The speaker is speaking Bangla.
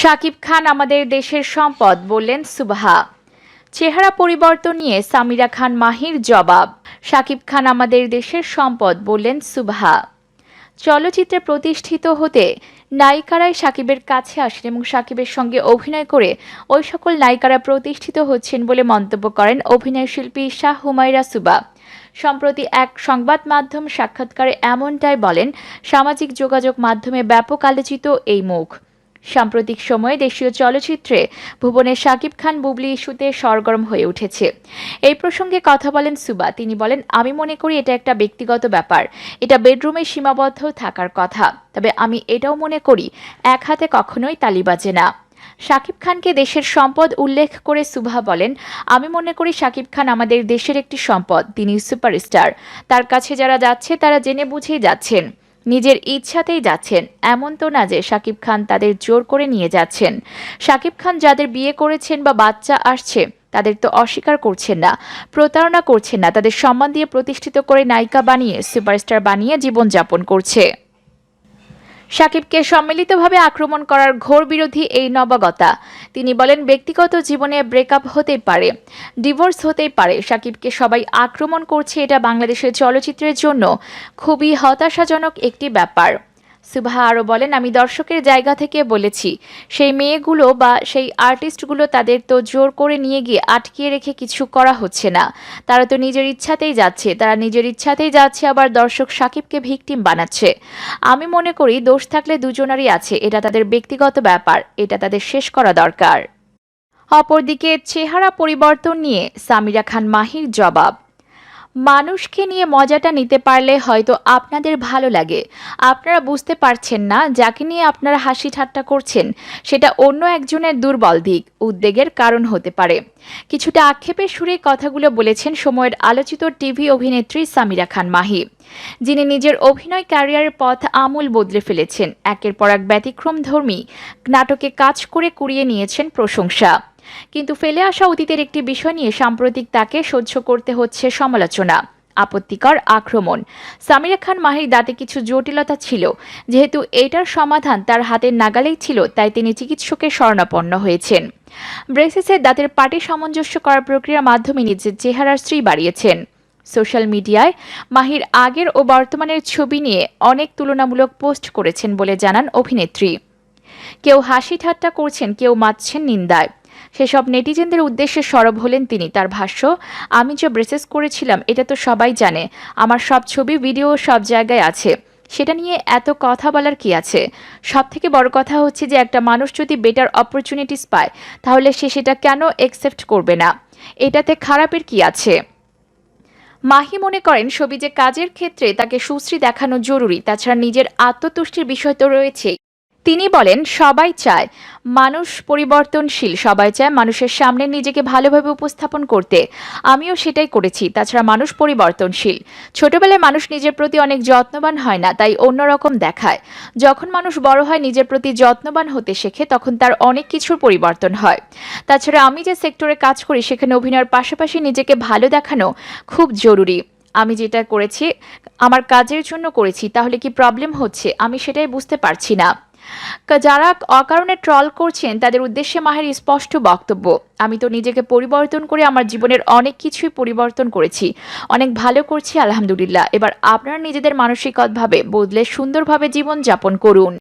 শাকিব খান আমাদের দেশের সম্পদ বললেন সুবাহা। চেহারা পরিবর্তন নিয়ে সামিরা খান মাহির জবাব। শাকিব খান আমাদের দেশের সম্পদ বললেন সুবাহা। চলচ্চিত্রে প্রতিষ্ঠিত হতে নায়িকারাই সাকিবের কাছে আসেন এবং সাকিবের সঙ্গে অভিনয় করে ওই সকল নায়িকারা প্রতিষ্ঠিত হচ্ছেন বলে মন্তব্য করেন অভিনয় শিল্পী শাহ হুমায়রা সুবা। সম্প্রতি এক সংবাদ মাধ্যম সাক্ষাৎকারে এমনটাই বলেন, সামাজিক যোগাযোগ মাধ্যমে ব্যাপক আলোচিত এই মুখ। সাম্প্রতিক সময়ে দেশীয় চলচ্চিত্রে ভুবনের শাকিব খান বুবলি ইস্যুতে সরগরম হয়ে উঠেছে। এই প্রসঙ্গে কথা বলেন সুবা। তিনি বলেন, আমি মনে করি এটা একটা ব্যক্তিগত ব্যাপার। এটা বেডরুমে সীমাবদ্ধ থাকার কথা। তবে আমি এটাও মনে করি, এক হাতে কখনোই তালি বাজে না। শাকিব খানকে দেশের সম্পদ উল্লেখ করে সুভা বলেন, আমি মনে করি শাকিব খান আমাদের দেশের একটি সম্পদ। তিনি সুপারস্টার। তার কাছে যারা যাচ্ছে, তারা জেনে বুঝেই যাচ্ছেন। নিজের ইচ্ছাতেই যাচ্ছেন, এমন তো না যে শাকিব খান তাদের জোর করে নিয়ে যাচ্ছেন। শাকিব খান যাদের বিয়ে করেছেন বা বাচ্চা আসছে, তাদের তো অস্বীকার করছেন না, প্রতারণা করছেন না, তাদের সম্মান দিয়ে প্রতিষ্ঠিত করে নায়িকা বানিয়ে সুপারস্টার বানিয়ে জীবনযাপন করছে। সাকিবকে সম্মিলিতভাবে আক্রমণ করার ঘোর বিরোধী এই নবাগতা। তিনি বলেন, ব্যক্তিগত জীবনে ব্রেকআপ হতেই পারে, ডিভোর্স হতেই পারে। সাকিবকে সবাই আক্রমণ করছে এটা বাংলাদেশের চলচ্চিত্রের জন্য। খুবই হতাশাজনক একটি ব্যাপার। সুবাহা আরও বলেন, আমি দর্শকের জায়গা থেকে বলেছি, সেই মেয়েগুলো বা সেই আর্টিস্টগুলো তাদের তো জোর করে নিয়ে গিয়ে আটকিয়ে রেখে কিছু করা হচ্ছে না। তারা তো নিজের ইচ্ছাতেই যাচ্ছে, তারা নিজের ইচ্ছাতেই যাচ্ছে আবার দর্শক সাকিবকে ভিকটিম বানাচ্ছে। আমি মনে করি দোষ থাকলে দুজনারই আছে, এটা তাদের ব্যক্তিগত ব্যাপার, এটা তাদের শেষ করা দরকার। অপরদিকে চেহারা পরিবর্তন নিয়ে সামিরা খান মাহির জবাব মানুষকে নিয়ে মজাটা নিতে পারলে হয়তো আপনাদের ভালো লাগে। আপনারা বুঝতে পারছেন না যাকে নিয়ে আপনারা হাসি ঠাট্টা করছেন, সেটা অন্য একজনের দুর্বল দিক, উদ্বেগের কারণ হতে পারে। কিছুটা আক্ষেপের সুরে কথাগুলো বলেছেন সময়ের আলোচিত টিভি অভিনেত্রী সামিরা খান মাহি। যিনি নিজের অভিনয় ক্যারিয়ারের পথ আমূল বদলে ফেলেছেন। একের পর এক ব্যতিক্রম ধর্মী নাটকে কাজ করে কুড়িয়ে নিয়েছেন প্রশংসা। কিন্তু ফেলে আসা অতীতের একটি বিষয় নিয়ে সাম্প্রতিক তাকে সহ্য করতে হচ্ছে সমালোচনা, আপত্তিকর আক্রমণ। সামিরা খান মাহির দাঁতে কিছু জটিলতা ছিল। যেহেতু এটার সমাধান তার হাতের নাগালেই ছিল, তাই তিনি চিকিৎসকের শরণাপন্ন হয়েছেন। ব্রেসিসের দাঁতের পাটি সামঞ্জস্য করার প্রক্রিয়ার মাধ্যমে নিজের চেহারার স্ত্রী বাড়িয়েছেন। সোশ্যাল মিডিয়ায় মাহির আগের ও বর্তমানের ছবি নিয়ে অনেক তুলনামূলক পোস্ট করেছেন বলে জানান অভিনেত্রী। কেউ হাসি ঠাট্টা করছেন, কেউ মাতছেন নিন্দায়। সেসব নেটিজেনদের উদ্দেশ্যে সরব হলেন তিনি। তার ভাষ্য, আমি যে ব্রেসেস করেছিলাম, এটা তো সবাই জানে। আমার সব ছবি, ভিডিও সব জায়গায় আছে। সেটা নিয়ে এত কথা বলার কি আছে? সব থেকে বড় কথা হচ্ছে যে, একটা মানুষ যদি বেটার অপরচুনিটিস পায়, তাহলে সে সেটা কেন একসেপ্ট করবে না? এটাতে খারাপের কি আছে? মাহি মনে করেন, ছবি যে কাজের ক্ষেত্রে তাকে সুশ্রী দেখানো জরুরি, তাছাড়া নিজের আত্মতুষ্টির বিষয় তো রয়েছে তিনি বলেন, সবাই চায় মানুষ পরিবর্তনশীল, সবাই চায় মানুষের সামনে নিজেকে ভালোভাবে উপস্থাপন করতে। আমিও সেটাই করেছি। তাছাড়া মানুষ পরিবর্তনশীল। ছোটবেলায় মানুষ নিজের প্রতি অনেক যত্নবান হয় না, তাই অন্যরকম দেখায়। যখন মানুষ বড় হয় নিজের প্রতি যত্নবান হতে শেখে, তখন তার অনেক কিছুর পরিবর্তন হয়। তাছাড়া আমি যে সেক্টরে কাজ করি, সেখানে অভিনয়ের পাশাপাশি নিজেকে ভালো দেখানো খুব জরুরি। আমি যেটা করেছি, আমার কাজের জন্য করেছি, তাহলে কি প্রবলেম হচ্ছে? আমি সেটাই বুঝতে পারছি না। যারা অকারণে ট্রল করছেন, তাদের উদ্দেশ্যে মাহের স্পষ্ট বক্তব্য। আমি তো নিজেকে পরিবর্তন করে আমার জীবনের অনেক কিছুই পরিবর্তন করেছি। অনেক ভালো করছি, আলহামদুলিল্লাহ। এবার আপনারা নিজেদের মানসিকতভাবে বদলে সুন্দরভাবে জীবন যাপন করুন।